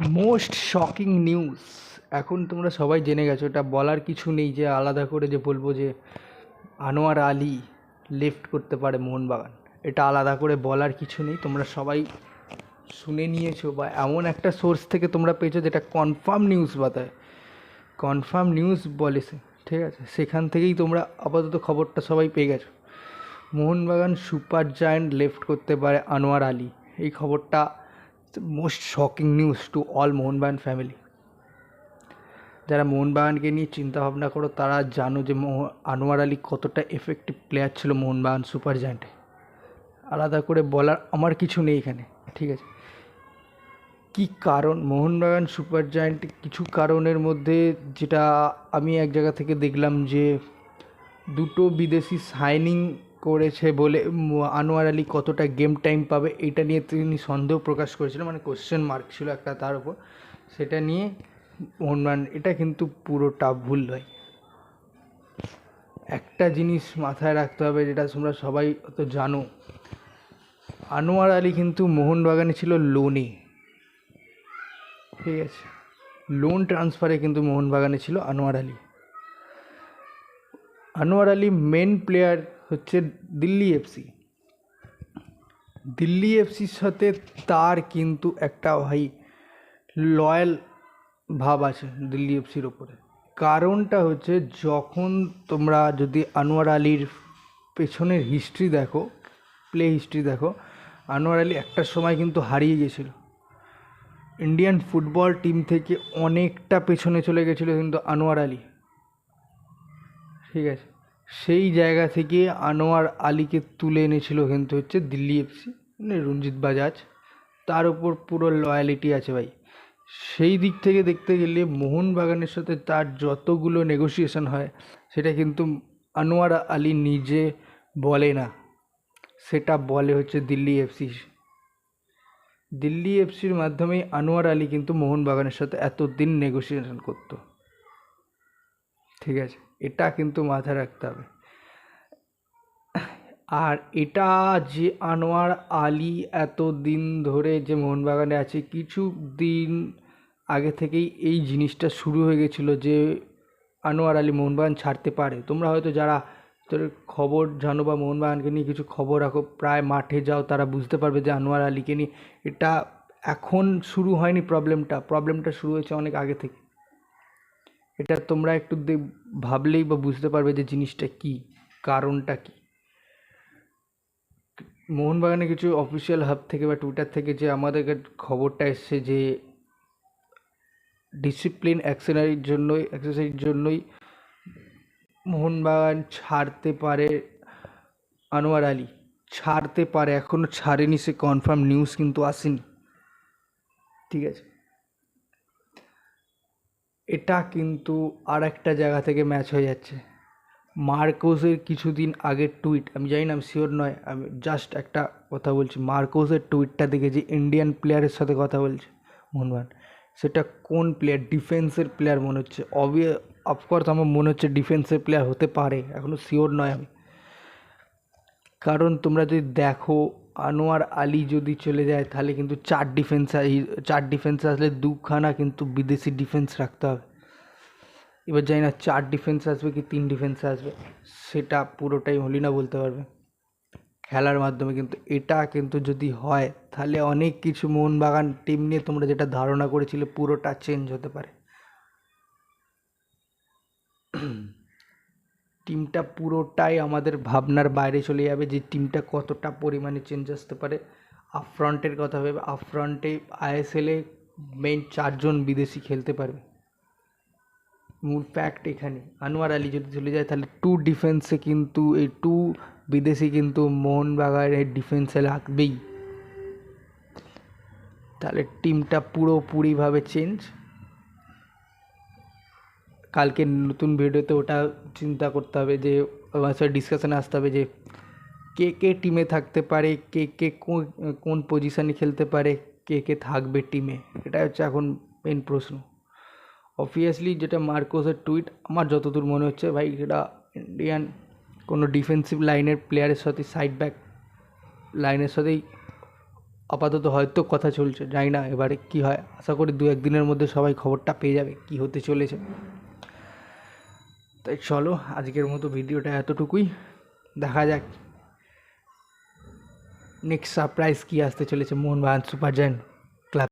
Most shocking news, এখন তোমরা সবাই জেনে গেছো, এটা বলার কিছু নেই যে আলাদা করে যে বলব যে আনোয়ার আলী লেফট করতে পারে মোহনবাগান। এটা আলাদা করে বলার কিছু নেই, তোমরা সবাই শুনে নিয়েছো বা এমন একটা সোর্স থেকে তোমরা পেয়েছ যেটা কনফার্ম নিউজ বাতায়। কনফার্ম নিউজ বলে সে, ঠিক আছে? সেখান থেকেই তোমরা আপাতত খবরটা সবাই পেয়ে গেছো। মোহনবাগান সুপার জায়ান্ট লেফট করতে পারে আনোয়ার আলী। এই খবরটা most shocking news to all Mohun Bagan family যারা মোহনবাগানকে নিয়ে চিন্তা ভাবনা করো, তারা জানো যে আনোয়ার আলী কতটা এফেক্টিভ প্লেয়ার ছিল মোহনবাগান সুপার জায়ান্টে আলাদা করে বলার আমার কিছু নেই এখানে, ঠিক আছে? কি কারণ? মোহনবাগান সুপার জায়ান্ট কিছু কারণের মধ্যে যেটা আমি এক জায়গা থেকে দেখলাম যে দুটো বিদেশি সাইনিং করেছে বলে আনোয়ার আলী কতটা গেম টাইম পাবে, এটা নিয়ে তিনি সন্দেহ প্রকাশ করেছিলেন মানে কোশ্চেন মার্ক ছিল একটা তার উপর। সেটা নিয়ে মোহনবাগান এটা কিন্তু পুরোটা ভুল নয়। একটা জিনিস মাথায় রাখতে হবে যেটা তোমরা সবাই তো জানো, আনোয়ার আলী কিন্তু মোহনবাগানে ছিল লোনে ঠিক আছে? লোন ট্রান্সফারে কিন্তু মোহনবাগানে ছিল আনোয়ার আলী। আনোয়ার আলী মেন প্লেয়ার হচ্ছে দিল্লি এফসি দিল্লি এফসির সাথে তার কিন্তু একটা ভাই লয়াল ভাব আছে দিল্লি এফসির ওপরে। কারণটা হচ্ছে যখন তোমরা যদি আনোয়ার আলীর পেছনের হিস্ট্রি দেখো প্লে হিস্ট্রি দেখো, আনোয়ার আলী একটা সময় কিন্তু হারিয়ে গেছিল। ইন্ডিয়ান ফুটবল টিম থেকে অনেকটা পেছনে চলে গেছিল কিন্তু আনোয়ার আলী। ঠিক আছে? সেই জায়গা থেকে আনোয়ার আলীকে তুলে এনেছিল কিন্তু হচ্ছে দিল্লি এফসি মানে রঞ্জিত বাজাজ। তার উপর পুরো লয়ালিটি আছে ভাই। সেই দিক থেকে দেখতে গেলে মোহনবাগানের সাথে তার যতগুলো নেগোসিয়েশন হয়, সেটা কিন্তু আনোয়ার আলী নিজে বলে না। সেটা বলে হচ্ছে দিল্লি এফসি দিল্লি এফসির মাধ্যমেই আনোয়ার আলী কিন্তু মোহনবাগানের সাথে এতদিন নেগোসিয়েশন করতো। ঠিক আছে? এটা কিন্তু মাথায় রাখতে হবে। আর এটা যে আনোয়ার আলী এত দিন ধরে যে মোহনবাগানে আছে, কিছু দিন আগে থেকেই এই জিনিসটা শুরু হয়ে গেছিল যে আনোয়ার আলী মোহনবাগান ছাড়তে পারে। তোমরা হয়তো যারা তোর খবর জানো বা মোহনবাগানকে নিয়ে কিছু খবর রাখো, প্রায় মাঠে যাও, তারা বুঝতে পারবে যে আনোয়ার আলীকে নিয়ে এটা এখন শুরু হয়নি প্রবলেমটা প্রবলেমটা শুরু হয়েছে অনেক আগে থেকে। এটা তোমরা একটু ভাবলেই বা বুঝতে পারবে যে জিনিসটা কি, কারণটা কি। মোহনবাগানে কিছু অফিসিয়াল হাব থেকে বা টুইটার থেকে যে আমাদের খবরটা এসছে যে ডিসিপ্লিন অ্যাকশনারির জন্যই এক্সারসাইজের জন্যই মোহনবাগান ছাড়তে পারে আনোয়ার আলী। ছাড়তে পারে এখনও ছাড়েনি, সে কনফার্ম নিউজ কিন্তু আসেনি। ঠিক আছে? এটা কিন্তু আর একটা জায়গা থেকে ম্যাচ হয়ে যাচ্ছে। মার্কোসের কিছুদিন আগের টুইট আমি জানি না, আমি শিওর নয়, আমি জাস্ট একটা কথা বলছি, মার্কোসের টুইটটা দেখে যে ইন্ডিয়ান প্লেয়ারের সাথে কথা বলছে, মোহনবাগান, সেটা কোন প্লেয়ার ডিফেন্সের প্লেয়ার মনে হচ্ছে? অবভিয়া অফকোর্স আমার মনে হচ্ছে ডিফেন্সের প্লেয়ার হতে পারে এখনও শিওর নয় আমি। কারণ তোমরা যদি দেখো আনোয়ার আলী যদি চলে যায়, তাহলে কিন্তু চার ডিফেন্স চার ডিফেন্স আসলে দুখানা কিন্তু বিদেশি ডিফেন্স রাখতে হবে। এবার জানি না চার ডিফেন্স আসবে কি তিন ডিফেন্স আসবে, সেটা পুরোটাই হলিনা বলতে পারবে। খেলার মাধ্যমে কিন্তু এটা কিন্তু যদি হয়, তাহলে অনেক কিছু মোহনবাগান টিম নিয়ে তোমরা যেটা ধারণা করেছিলে, পুরোটা চেঞ্জ হতে পারে। টিমটা পুরোটাই আমাদের ভাবনার বাইরে চলে যাবে যে টিমটা কতটা পরিমাণে চেঞ্জ আসতে পারে। আপফ্রন্টের কথা ভেবে আপফ্রন্টে আইএসএলে মেন চারজন বিদেশি খেলতে পারবে। মূল ফ্যাক্ট এখানে। আনোয়ার আলী যদি চলে যায়, তাহলে টু ডিফেন্সে কিন্তু, এই টু বিদেশি কিন্তু মোহনবাগানের ডিফেন্সে লাগবেই। তাহলে টিমটা পুরোপুরিভাবে চেঞ্জ কালকে নতুন ভিডিওতে ওটা চিন্তা করতে হবে যে সাথে ডিসকাশনে আসতে হবে যে, কে কে টিমে থাকতে পারে, কে কে কোন- পজিশানে খেলতে পারে, কে কে থাকবে টিমে এটা হচ্ছে এখন মেন প্রশ্ন। অবভিয়াসলি যেটা মার্কোসের টুইট আমার যতদূর মনে হচ্ছে ভাই, সেটা ইন্ডিয়ান কোনো ডিফেন্সিভ লাইনের প্লেয়ারের সাথে সাইড ব্যাক লাইনের সাথেই আপাতত হয়তো কথা চলছে, জানি না এবারে কি হয়। আশা করি দু একদিনের মধ্যে সবাই খবরটা পেয়ে যাবে, কি হতে চলেছে। তাই চলো, আজকের মতো ভিডিওটা এতটুকুই। দেখা যাক নেক্সট সারপ্রাইজ কী আসতে চলেছে, মোহনবাগান সুপার জায়ান্ট